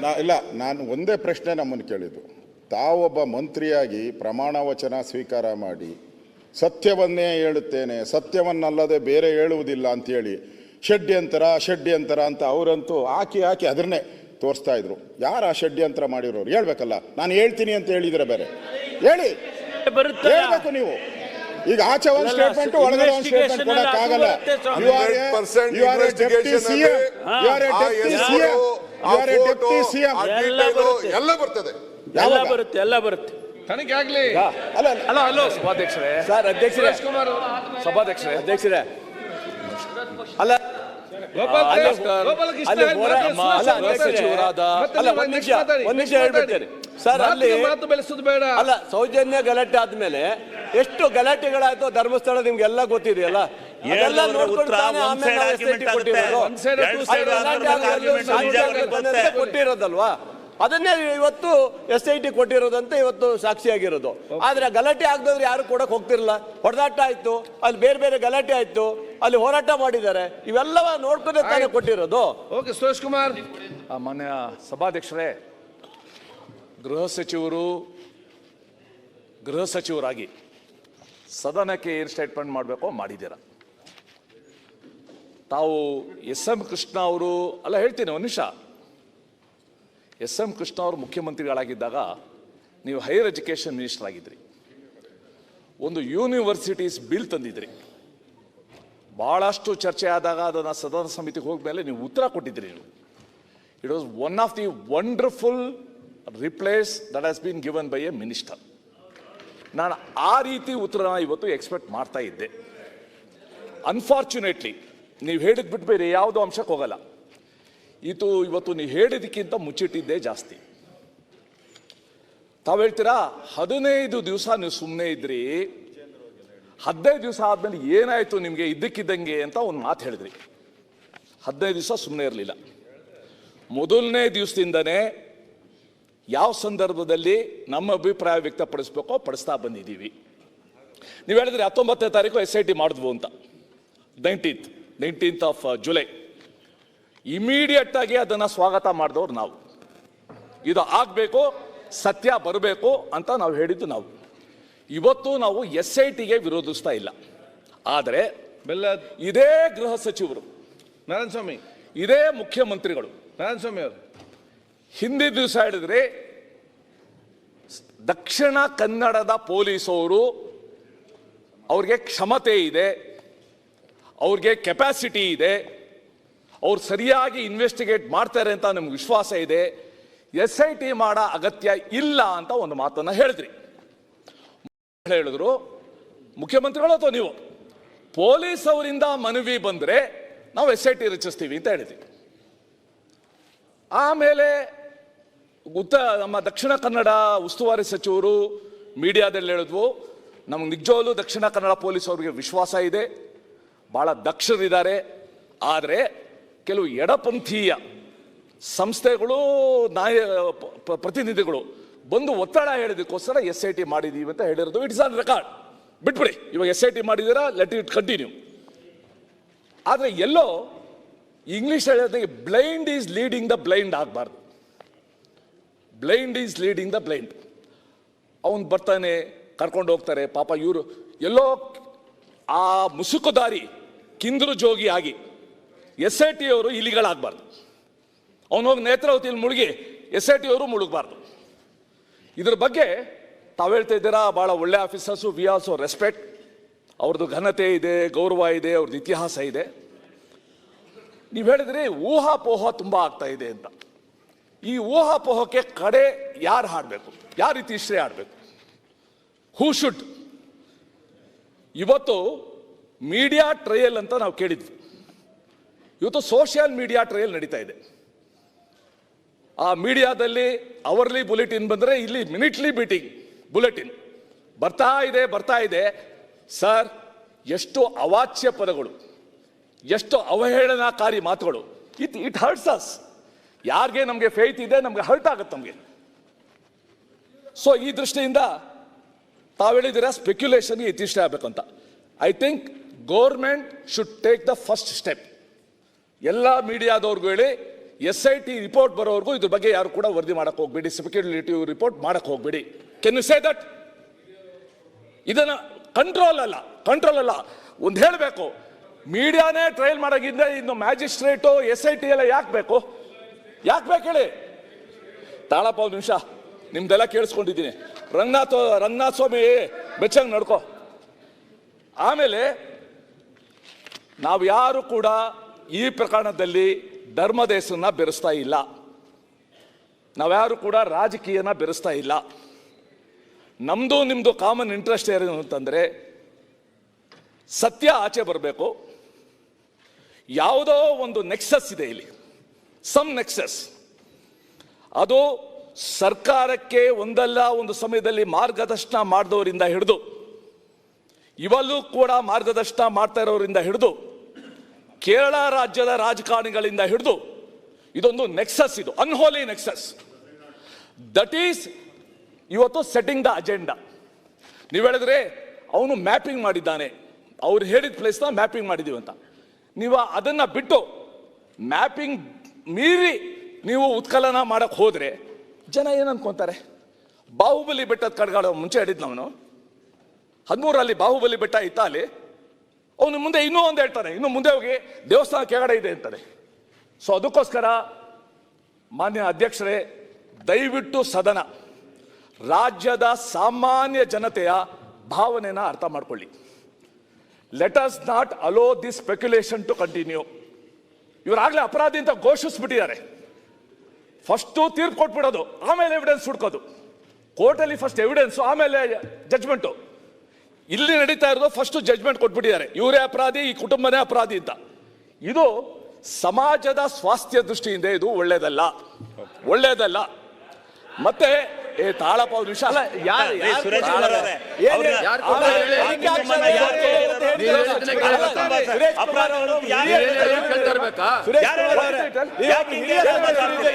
ನಾ ಇಲ್ಲ ನಾನು ಒಂದೇ ಪ್ರಶ್ನೆ ನಮ್ಮನ್ನು ಕೇಳಿದ್ದು ತಾವೊಬ್ಬ ಮಂತ್ರಿಯಾಗಿ ಪ್ರಮಾಣ ವಚನ ಸ್ವೀಕಾರ ಮಾಡಿ ಸತ್ಯವನ್ನೇ ಹೇಳುತ್ತೇನೆ ಸತ್ಯವನ್ನಲ್ಲದೆ ಬೇರೆ ಹೇಳುವುದಿಲ್ಲ ಅಂತೇಳಿ ಷಡ್ಯಂತರ ಷಡ್ಯಂತರ ಅಂತ ಅವರಂತೂ ಹಾಕಿ ಹಾಕಿ ಅದನ್ನೇ ತೋರಿಸ್ತಾ ಇದ್ರು ಯಾರು ಆ ಷಡ್ಯಂತರ ಮಾಡಿರೋರು ಹೇಳ್ಬೇಕಲ್ಲ ನಾನು ಹೇಳ್ತೀನಿ ಅಂತ ಹೇಳಿದ್ರೆ ಬೇರೆ ಹೇಳಿ ಹೇಳ್ಬೇಕು ನೀವು ಈಗ ಆಚೆ ಒಂದು ಸ್ಟೇಟ್ಮೆಂಟ್ ಒಳಗಡೆ ಒಂದು statement Swami. You are a 100% you are a deputy CM you are a deputy a ಎಲ್ಲ ಬರುತ್ತೆ. ಎಲ್ಲ ಬರ್ತದೆ. ಎಲ್ಲ ಬರುತ್ತೆ ಎಲ್ಲ ಬರುತ್ತೆ. ತನಿಖೆ ಆಗ್ಲಿ ಅಲ್ಲ ಅಲ್ಲ. ಹಲೋ ಹಲೋ ಸಭಾಧ್ಯಕ್ಷರೇ. ಸರ್ ಅಧ್ಯಕ್ಷರೇ. ಕುಮಾರ್ ಸಭಾಧ್ಯಕ್ಷರೇ. ಅಧ್ಯಕ್ಷರೇ. ಅಲ್ಲ ಅಲ್ಲಿ ಅಲ್ಲಿ ಅಲ್ಲ, ಅಲ್ಲ, ಅಲ್ಲಿ- ಬೇಡ. ಅಲ್ಲ ಸೌಜನ್ಯ ಗಲಾಟೆ ಆದ್ಮೇಲೆ ಎಷ್ಟು ಗಲಾಟೆಗಳಾಯ್ತು ಧರ್ಮಸ್ಥಳ ನಿಮ್ಗೆಲ್ಲ ಗೊತ್ತಿದೆಯಲ್ಲ? ಕೊಟ್ಟಿರೋದಲ್ವಾ? ಅದನ್ನೇ ಇವತ್ತು ಎಸ್ ಐ ಟಿ ಕೊಟ್ಟಿರೋದಂತ ಇವತ್ತು ಸಾಕ್ಷಿಯಾಗಿರೋದು. ಆದ್ರೆ ಗಲಾಟೆ ಆಗದವ್ರು ಯಾರು ಕೊಡಕ್ಕೆ ಹೋಗ್ತಿರಲ್ಲ ಹೊಡೆದಾಟ ಆಯ್ತು. ಅಲ್ಲಿ ಬೇರೆ ಬೇರೆ ಗಲಾಟೆ ಆಯ್ತು. ಅಲ್ಲಿ ಹೋರಾಟ ಮಾಡಿದ್ದಾರೆ. ಇವೆಲ್ಲವ ನೋಡ್ಕೊಂಡೆ ತಾನೇ ಕೊಟ್ಟಿರೋದು. ಓಕೆ ಸುರೇಶ್ ಕುಮಾರ್. ಆ, ಮಾನ್ಯ ಸಭಾಧ್ಯಕ್ಷರೇ ಗೃಹ ಸಚಿವರು ಗೃಹ ಸಚಿವರಾಗಿ ಸದನಕ್ಕೆ ಏನು ಸ್ಟೇಟ್ಮೆಂಟ್ ಮಾಡಬೇಕೋ ಮಾಡಿದ್ದೀರ? ತಾವು ಎಸ್ ಎಂ ಕೃಷ್ಣ ಅವರು, ಅಲ್ಲ ಹೇಳ್ತೀನಿ ಒಂದು ನಿಮಿಷ. ಎಸ್ ಎಂ ಕೃಷ್ಣ ಅವರು ಮುಖ್ಯಮಂತ್ರಿಗಳಾಗಿದ್ದಾಗ ನೀವು ಹೈಯರ್ ಎಜುಕೇಷನ್ ಮಿನಿಸ್ಟರ್ ಆಗಿದ್ರಿ. ಒಂದು ಯೂನಿವರ್ಸಿಟೀಸ್ ಬಿಲ್ ತಂದಿದ್ರಿ. ಭಾಳಷ್ಟು ಚರ್ಚೆ ಆದಾಗ ಅದನ್ನು ಸದನ ಸಮಿತಿಗೆ ಹೋಗ್ಮೇಲೆ ನೀವು ಉತ್ತರ ಕೊಟ್ಟಿದ್ರಿ ನೀವು. It was one of the wonderful replies that has been given by a minister ನಾನು ಆ ರೀತಿ ಉತ್ತರನ ಇವತ್ತು ಎಕ್ಸ್ಪೆಕ್ಟ್ ಮಾಡ್ತಾ ಇದ್ದೆ. ಅನ್ಫಾರ್ಚುನೇಟ್ಲಿ ನೀವು ಹೇಳಿದ್ ಬಿಟ್ಟು ಬೇರೆ ಯಾವುದೋ ಅಂಶಕ್ಕೆ ಹೋಗಲ್ಲ. ಇದು ಇವತ್ತು ನೀವು ಹೇಳಿದಕ್ಕಿಂತ ಮುಚ್ಚಿಟ್ಟಿದ್ದೇ ಜಾಸ್ತಿ. ತಾವು ಹೇಳ್ತೀರಾ, ಹದಿನೈದು ದಿವಸ ನೀವು ಸುಮ್ಮನೆ ಇದ್ರಿ, ಹದಿನೈದು ದಿವಸ ಆದಮೇಲೆ ಏನಾಯ್ತು ನಿಮಗೆ ಇದ್ದಕ್ಕಿದ್ದಂಗೆ ಅಂತ ಒಂದು ಮಾತು ಹೇಳಿದ್ರಿ. ಹದಿನೈದು ದಿವಸ ಸುಮ್ಮನೆ ಇರಲಿಲ್ಲ. ಮೊದಲನೇ ದಿವಸದಿಂದನೇ ಯಾವ ಸಂದರ್ಭದಲ್ಲಿ ನಮ್ಮ ಅಭಿಪ್ರಾಯ ವ್ಯಕ್ತಪಡಿಸ್ಬೇಕೋ ಪಡಿಸ್ತಾ ಬಂದಿದ್ದೀವಿ. ನೀವು ಹೇಳಿದ್ರೆ ಹತ್ತೊಂಬತ್ತನೇ ತಾರೀಕು ಎಸ್ ಐ ಟಿ ಮಾಡಿದ್ವು ಅಂತ. Nineteenth nineteenth of July. Immediate ಆಗಿ ಅದನ್ನು ಸ್ವಾಗತ ಮಾಡಿದವ್ರು ನಾವು. ಇದು ಆಗಬೇಕು ಸತ್ಯ ಬರಬೇಕು ಅಂತ ನಾವು ಹೇಳಿದ್ದು ನಾವು. ಇವತ್ತು ನಾವು ಎಸ್ ಐ ಟಿಗೆ ವಿರೋಧಿಸ್ತಾ ಇಲ್ಲ. ಆದರೆ ಬೆಲ್ಲ ಇದೇ ಗೃಹ ಸಚಿವರು ನಾರಾಯಣ ಸ್ವಾಮಿ ಇದೇ ಮುಖ್ಯಮಂತ್ರಿಗಳು. ನಾರಾಯಣ ಸ್ವಾಮಿ ಅವರು. ಹಿಂದಿನ ದಿವಸ ಹೇಳಿದ್ರೆ ದಕ್ಷಿಣ ಕನ್ನಡದ ಪೊಲೀಸವರು ಅವ್ರಿಗೆ ಕ್ಷಮತೆ ಇದೆ ಅವ್ರಿಗೆ ಕೆಪಾಸಿಟಿ ಇದೆ. ಅವ್ರು ಸರಿಯಾಗಿ ಇನ್ವೆಸ್ಟಿಗೇಟ್ ಮಾಡ್ತಾರೆ ಅಂತ ನಮ್ಗೆ ವಿಶ್ವಾಸ ಇದೆ. ಎಸ್ ಐ ಟಿ ಮಾಡೋ ಅಗತ್ಯ ಇಲ್ಲ ಅಂತ ಒಂದು ಮಾತನ್ನು ಹೇಳಿದ್ರಿ. ಹೇಳಿದ್ರು, ಮುಖ್ಯಮಂತ್ರಿಗಳು ಅಥವಾ ನೀವು? ಪೊಲೀಸ್ ಅವರಿಂದ ಮನವಿ ಬಂದರೆ ನಾವು ಎಸ್ ಐ ಟಿ ರಚಿಸ್ತೀವಿ ಅಂತ ಹೇಳಿದ್ವಿ. ಆಮೇಲೆ ಉತ್ತ, ನಮ್ಮ ದಕ್ಷಿಣ ಕನ್ನಡ ಉಸ್ತುವಾರಿ ಸಚಿವರು ಮೀಡಿಯಾದಲ್ಲಿ ಹೇಳಿದ್ವು, ನಮ್ಗೆ ನಿಜವಾಗ್ಲೂ ದಕ್ಷಿಣ ಕನ್ನಡ ಪೊಲೀಸ್ ಅವರಿಗೆ ವಿಶ್ವಾಸ ಇದೆ. ಭಾಳ ದಕ್ಷರಿದ್ದಾರೆ. ಆದರೆ ಕೆಲವು ಎಡಪಂಥೀಯ ಸಂಸ್ಥೆಗಳು, ನಾಯ ಪ್ರತಿನಿಧಿಗಳು ಬಂದು ಒತ್ತಡ ಹೇಳಿದಕ್ಕೋಸ್ಕರ ಎಸ್ ಐ ಟಿ ಮಾಡಿದೀವಿ ಅಂತ ಹೇಳಿರೋದು ಇಟ್ಸ್ ಆನ್ ರೆಕಾರ್ಡ್. ಬಿಟ್ಬಿಡಿ, ಇವಾಗ ಎಸ್ ಐ ಟಿ ಮಾಡಿದ್ದೀರಾ ಲೆಟ್ ಇಟ್ ಕಂಟಿನ್ಯೂ. ಆದರೆ ಎಲ್ಲೋ ಇಂಗ್ಲೀಷ್ ಹೇಳೋದಕ್ಕೆ blind is leading the blind ಆಗಬಾರ್ದು. Blind is leading the blind. ಅವನು ಬರ್ತಾನೆ, ಕರ್ಕೊಂಡು ಹೋಗ್ತಾರೆ, ಪಾಪ ಇವರು ಎಲ್ಲೋ ಆ ಮುಸುಕುದಾರಿ ಕಿಂದ್ರು ಜೋಗಿ ಆಗಿ ಎಸ್ ಐ ಟಿ ಅವರು ಇಲಿಗಳಾಗಬಾರ್ದು. ಅವನು ಹೋಗಿ ನೇತ್ರಾವತಿಯಲ್ಲಿ ಮುಳುಗಿ ಎಸ್ ಐ ಟಿ ಅವರು ಮುಳುಗಬಾರ್ದು. ಇದ್ರ ಬಗ್ಗೆ ತಾವು ಹೇಳ್ತಾ ಇದ್ದೀರಾ, ಭಾಳ ಒಳ್ಳೆ ಆಫೀಸರ್ಸು ವಿ ಆಲ್ಸೋ ರೆಸ್ಪೆಕ್ಟ್. ಅವ್ರದ್ದು ಘನತೆ ಇದೆ, ಗೌರವ ಇದೆ ಅವ್ರದ್ದು ಇತಿಹಾಸ ಇದೆ. ನೀವು ಹೇಳಿದ್ರಿ ಊಹಾಪೋಹ ತುಂಬ ಆಗ್ತಾ ಇದೆ ಅಂತ. ಈ ಊಹಾಪೋಹಕ್ಕೆ ಕಡೆ ಯಾರು ಹಾಡಬೇಕು? ಯಾವ ರೀತಿ ಹಿಸ್ಟ್ರಿ ಆಡಬೇಕು ಹೂ ಶುಡ್ ಇವತ್ತು ಮೀಡಿಯಾ ಟ್ರಯಲ್ ಅಂತ ನಾವು ಕೇಳಿದ್ವಿ. ಇವತ್ತು ಸೋಷಿಯಲ್ ಮೀಡಿಯಾ ಟ್ರಯಲ್ ನಡೀತಾ ಇದೆ. ಆ ಮೀಡಿಯಾದಲ್ಲಿ ಅವರ್ಲಿ ಬುಲೆಟಿನ್ ಬಂದರೆ ಇಲ್ಲಿ ಮಿನಿಟ್ಲಿ ಬೀಟಿಂಗ್ ಬುಲೆಟಿನ್ ಬರ್ತಾ ಇದೆ ಬರ್ತಾ ಇದೆ. ಸರ್ ಎಷ್ಟು ಅವಾಚ್ಯ ಪದಗಳು, ಎಷ್ಟು ಅವಹೇಳನಕಾರಿ ಮಾತುಗಳು. ಇಟ್ ಇಟ್ ಹರ್ಟ್ಸ್ ಅಸ್ ಯಾರಿಗೆ ನಮಗೆ ಫೇತ್ ಇದೆ, ನಮಗೆ ಹರ್ಟ್ ಆಗುತ್ತೆ ನಮಗೆ. ಸೊ ಈ ದೃಷ್ಟಿಯಿಂದ ತಾವು ಹೇಳಿದ್ದೀರಾ ಸ್ಪೆಕ್ಯುಲೇಷನ್ಗೆ ಆಗಬೇಕು ಅಂತ I think government should take the first step ಎಲ್ಲ ಮೀಡಿಯಾದವ್ರಿಗೂ ಹೇಳಿ ಎಸ್ ಐ ಟಿ ರಿಪೋರ್ಟ್ ಬರೋವರೆಗೂ ಇದ್ರ ಬಗ್ಗೆ ಯಾರು ಕೂಡ ವರದಿ ಮಾಡಕ್ ಹೋಗ್ಬೇಡಿ ಸ್ಪೆಕ್ಯುಲೇಟಿವ್ ರಿಪೋರ್ಟ್ ಮಾಡಕ್ ಹೋಗ್ಬೇಡಿ. ಕೆನ್ ಯು ಸೇ ದಟ್ ಇದನ್ನ ಕಂಟ್ರೋಲ್ ಅಲ್ಲ ಕಂಟ್ರೋಲ್ ಅಲ್ಲ. ಒಂದು ಹೇಳಬೇಕು, ಮೀಡಿಯಾನೇ ಟ್ರಯಲ್ ಮಾಡೋಗಿದ್ರೆ ಇನ್ನು ಮ್ಯಾಜಿಸ್ಟ್ರೇಟು ಎಸ್ ಐ ಟಿ ಎಲ್ಲ ಯಾಕೆ ಬೇಕು? ಯಾಕೆ ಬೇಕು ಹೇಳಿ? ತಾಳಪ್ಪ, ಒಂದು ನಿಮಿಷ. ನಿಮ್ದೆಲ್ಲ ಕೇಳಿಸ್ಕೊಂಡಿದ್ದೀನಿ. ರಂಗನಾಥ ರಂಗನಾಥ ಸ್ವಾಮಿ, ಬೆಚ್ಚಂಗೆ ನಡ್ಕೋ. ಆಮೇಲೆ ನಾವು ಯಾರು ಕೂಡ ಈ ಪ್ರಕರಣದಲ್ಲಿ ಧರ್ಮದೇಶನ ಬೆರೆಸ್ತಾ ಇಲ್ಲ. ನಾವ್ಯಾರು ಕೂಡ ರಾಜಕೀಯನ ಬೆರೆಸ್ತಾ ಇಲ್ಲ. ನಮ್ದು ನಿಮ್ಮದು ಕಾಮನ್ ಇಂಟ್ರೆಸ್ಟ್ ಏನು ಅಂತಂದ್ರೆ ಸತ್ಯ ಆಚೆ ಬರಬೇಕು. ಯಾವುದೋ ಒಂದು ನೆಕ್ಸಸ್ ಇದೆ ಇಲ್ಲಿ. ಸಮ್ ನೆಕ್ಸಸ್ ಅದು ಸರ್ಕಾರಕ್ಕೆ ಒಂದಲ್ಲ ಒಂದು ಸಮಯದಲ್ಲಿ ಮಾರ್ಗದರ್ಶನ ಮಾಡಿದವರಿಂದ ಹಿಡಿದು ಇವಲ್ಲೂ ಕೂಡ ಮಾರ್ಗದರ್ಶನ ಮಾಡ್ತಾ ಇರೋರಿಂದ ಹಿಡಿದು ಕೇರಳ ರಾಜ್ಯದ ರಾಜಕಾರಣಿಗಳಿಂದ ಹಿಡಿದು ಇದೊಂದು ನೆಕ್ಸಸ್ ಇದು ಅನ್ಹೋಲಿ ನೆಕ್ಸಸ್. ದಟ್ ಈಸ್ ಇವತ್ತು ಸೆಟ್ಟಿಂಗ್ ದ ಅಜೆಂಡಾ ನೀವು ಹೇಳಿದ್ರೆ ಅವನು ಮ್ಯಾಪಿಂಗ್ ಮಾಡಿದ್ದಾನೆ. ಅವ್ರು ಹೇಳಿದ ಪ್ಲೇಸ್ನ ಮ್ಯಾಪಿಂಗ್ ಮಾಡಿದೀವಿ ಅಂತ. ನೀವು ಅದನ್ನ ಬಿಟ್ಟು ಮ್ಯಾಪಿಂಗ್ ಮೀರಿ ನೀವು ಉತ್ಕಲನ ಮಾಡಕ್ ಹೋದರೆ ಜನ ಏನು ಅನ್ಕೊಂತಾರೆ? ಬಾಹುಬಲಿ ಬೆಟ್ಟದ ಕಡ್ಗಾಳ ಮುಂಚೆ ಹೇಳಿದ್ನವನು ಹದಿಮೂರಲ್ಲಿ ಬಾಹುಬಲಿ ಬೆಟ್ಟ ಇತ್ತ ಅಲ್ಲಿ? ಅವನು ಮುಂದೆ ಇನ್ನೂ ಒಂದು ಹೇಳ್ತಾನೆ, ಇನ್ನು ಮುಂದೆ ಹೋಗಿ ದೇವಸ್ಥಾನ ಕೆಳಗಡೆ ಇದೆ ಅಂತಾನೆ. ಸೊ ಅದಕ್ಕೋಸ್ಕರ ಮಾನ್ಯ ಅಧ್ಯಕ್ಷರೇ, ದಯವಿಟ್ಟು ಸದನ, ರಾಜ್ಯದ ಸಾಮಾನ್ಯ ಜನತೆಯ ಭಾವನೆನ ಅರ್ಥ ಮಾಡ್ಕೊಳ್ಳಿ. Let us not allow the speculation to continue ಇವರಾಗಲೇ ಅಪರಾಧಿ ಅಂತ ಘೋಷಿಸ್ಬಿಟ್ಟಿದ್ದಾರೆ. ಫಸ್ಟು ತೀರ್ಪು ಕೊಟ್ಬಿಡೋದು, ಆಮೇಲೆ ಎವಿಡೆನ್ಸ್ ಹುಡ್ಕೋದು. ಕೋರ್ಟಲ್ಲಿ ಫಸ್ಟ್ ಎವಿಡೆನ್ಸು ಆಮೇಲೆ ಜಜ್ಮೆಂಟು ಇಲ್ಲಿ ನಡೀತಾ ಇರೋದು ಫಸ್ಟ್ ಜಜ್ಮೆಂಟ್ ಕೊಟ್ಬಿಟ್ಟಿದ್ದಾರೆ. ಇವರೇ ಅಪರಾಧಿ ಈ ಕುಟುಂಬನೇ ಅಪರಾಧಿ ಅಂತ. ಇದು ಸಮಾಜದ ಸ್ವಾಸ್ಥ್ಯ ದೃಷ್ಟಿಯಿಂದ ಇದು ಒಳ್ಳೇದಲ್ಲ. ಒಳ್ಳೇದಲ್ಲ. ಮತ್ತೆ ಏ ತಾಳಪ್ಪ ಒಂದು ವಿಶಾಲ ಅಲ್ಲ ಯಾರು ಸುರೇಶ್ ಕುಮಾರ್ ಅವರೇ, ಅವ್ರನ್ನ-? ಯಾರು ಯಾರು ಹೇಳ್ತಾರೆ? ಕುಮಾರ್ ಅವರು. ಯಾರು ಹೇಳ್ತಾರೆ? ಕುಮಾರ್? ಅವರೇ, ಯಾಕೆ ಹಿಂಗೆ ಹೇಳ್ತಾರೆ?